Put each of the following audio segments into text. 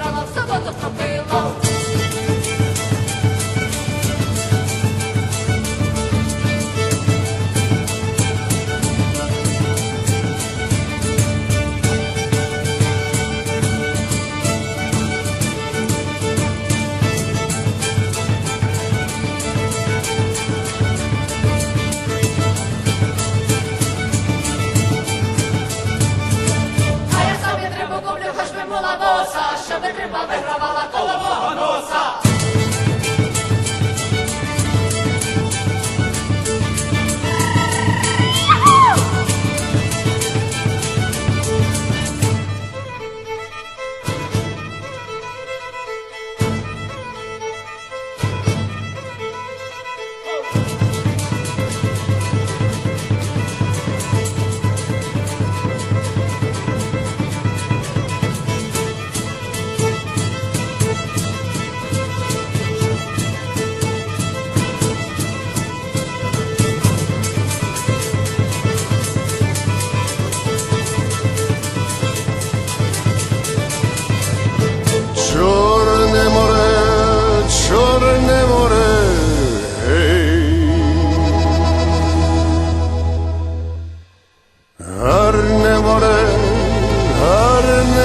трава в суботу пропила. носа, щоб не крипа вигравала коло мого носа.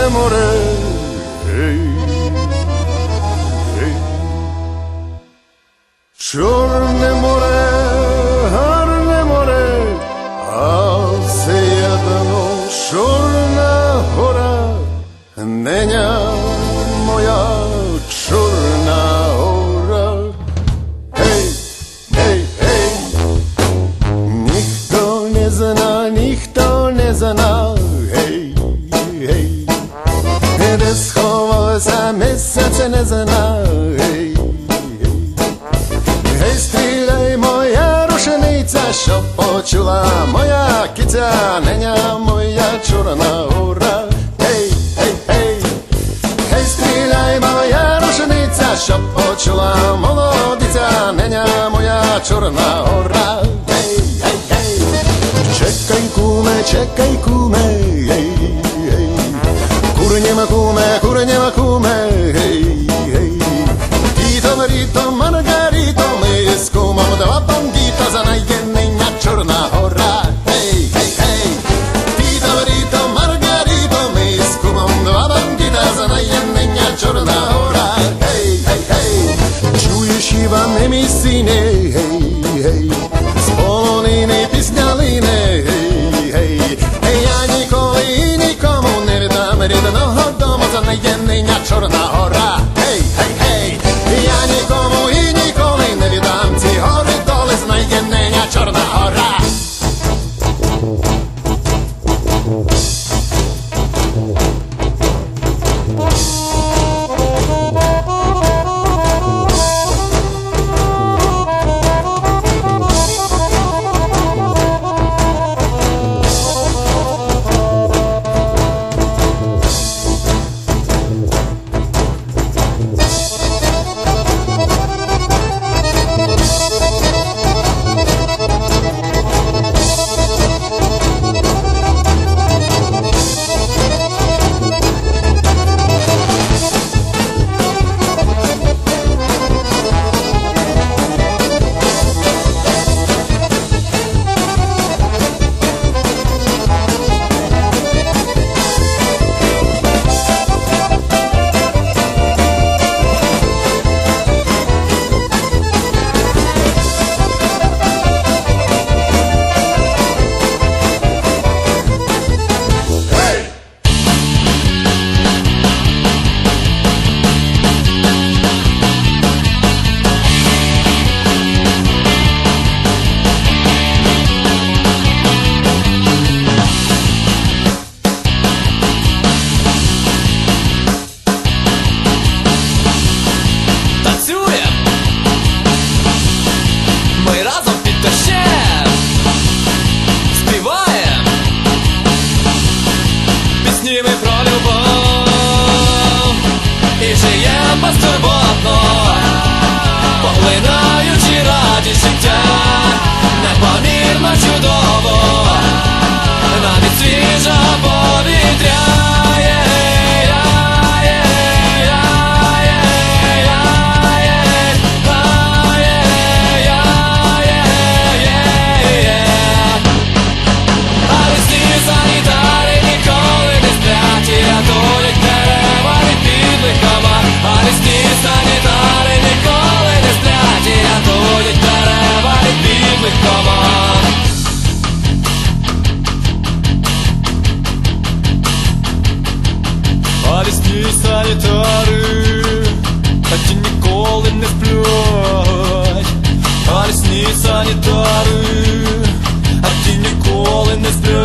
more hey, hey. Czarne more, harne more, ще не знай. Гей, стріляй, моя рушениця, щоб почула моя киця, неня моя чорна ура. Ей, ей, ей, гей, стріляй, моя рушениця, щоб почула молодиця, неня моя чорна ура. рідного дому, за неї ниня чорного. моніторю, а ті ніколи не сплю.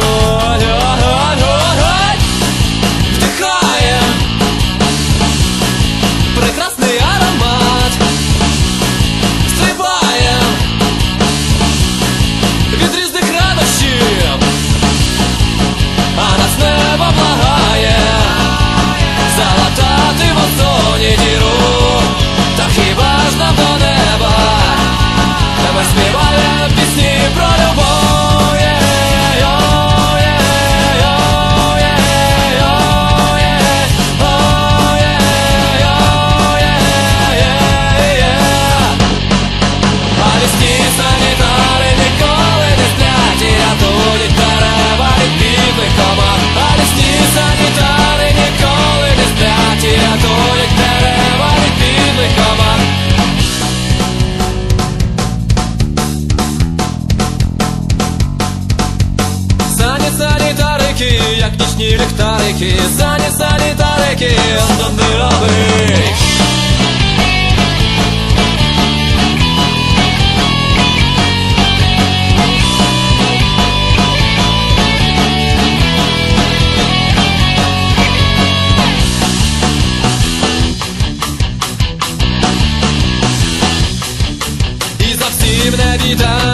Ліхтарики, сані, санітарики, бандеровик. І зовсім не біда,